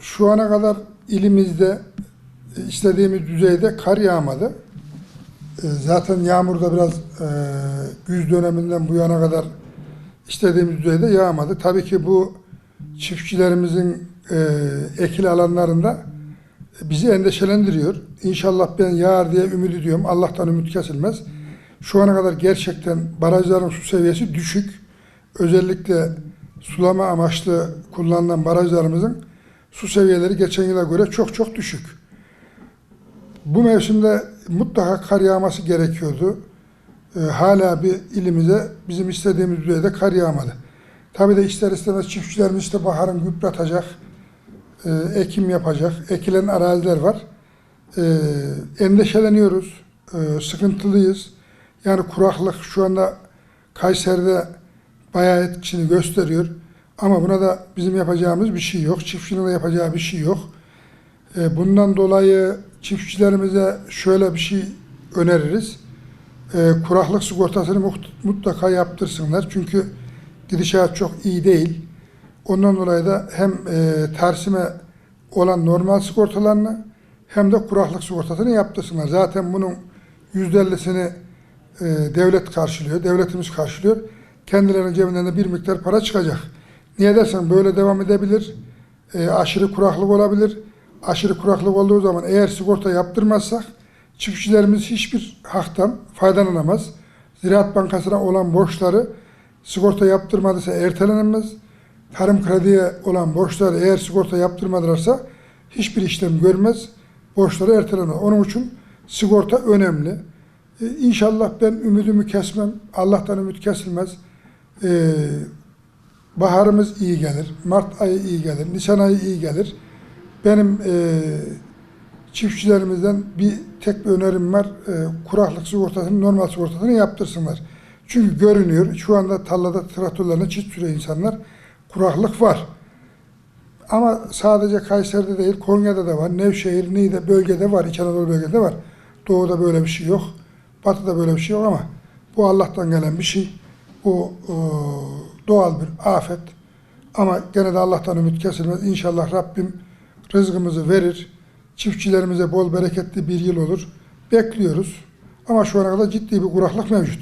şu ana kadar ilimizde e, istediğimiz düzeyde kar yağmadı. E, Zaten yağmur da biraz e, güz döneminden bu yana kadar istediğimiz düzeyde yağmadı. Tabii ki bu çiftçilerimizin e, ekili alanlarında bizi endişelendiriyor. İnşallah ben yağar diye ümit ediyorum. Allah'tan ümit kesilmez. Şu ana kadar gerçekten barajların su seviyesi düşük. Özellikle sulama amaçlı kullanılan barajlarımızın su seviyeleri geçen yıla göre çok çok düşük. Bu mevsimde mutlaka kar yağması gerekiyordu. Ee, hala bir ilimize bizim istediğimiz düzeyde kar yağmadı. Tabii de ister istemez çiftçilerimiz işte baharın gübre e, ekim yapacak, ekilen araziler var. E, endişeleniyoruz, e, sıkıntılıyız. Yani kuraklık şu anda Kayseri'de bayağı etkisini gösteriyor. Ama buna da bizim yapacağımız bir şey yok. Çiftçinin de yapacağı bir şey yok. E, bundan dolayı çiftçilerimize şöyle bir şey öneririz. E, kuraklık sigortasını mutlaka yaptırsınlar. Çünkü gidişat çok iyi değil. Ondan dolayı da hem e, tersime olan normal sigortalarını hem de kuraklık sigortasını yaptırsınlar. Zaten bunun %50'sini e, devlet karşılıyor, devletimiz karşılıyor. Kendilerinin cebinden de bir miktar para çıkacak. Niye dersen böyle devam edebilir, e, aşırı kuraklık olabilir. Aşırı kuraklık olduğu zaman eğer sigorta yaptırmazsak çiftçilerimiz hiçbir haktan faydalanamaz. Ziraat Bankası'na olan borçları sigorta yaptırmadıysa ertelenemez. Tarım krediye olan borçları eğer sigorta yaptırmadılarsa hiçbir işlem görmez. Borçları ertelenir. Onun için sigorta önemli. Ee, İnşallah ben ümidimi kesmem. Allah'tan ümit kesilmez. Ee, baharımız iyi gelir. Mart ayı iyi gelir. Nisan ayı iyi gelir. Benim e, çiftçilerimizden bir tek bir önerim var. E, kuraklık sigortasını, normal sigortasını yaptırsınlar. Çünkü görünüyor. Şu anda tarlada traktörlerine çift sürüyor insanlar. Kuraklık var. Ama sadece Kayseri'de değil, Konya'da da var. Nevşehir, Niğde bölgede var. İç Anadolu bölgede var. Doğuda böyle bir şey yok. Batı'da böyle bir şey yok ama bu Allah'tan gelen bir şey. Bu e, doğal bir afet. Ama gene de Allah'tan ümit kesilmez. İnşallah Rabbim rızkımızı verir. Çiftçilerimize bol bereketli bir yıl olur. Bekliyoruz. Ama şu ana kadar ciddi bir kuraklık mevcut.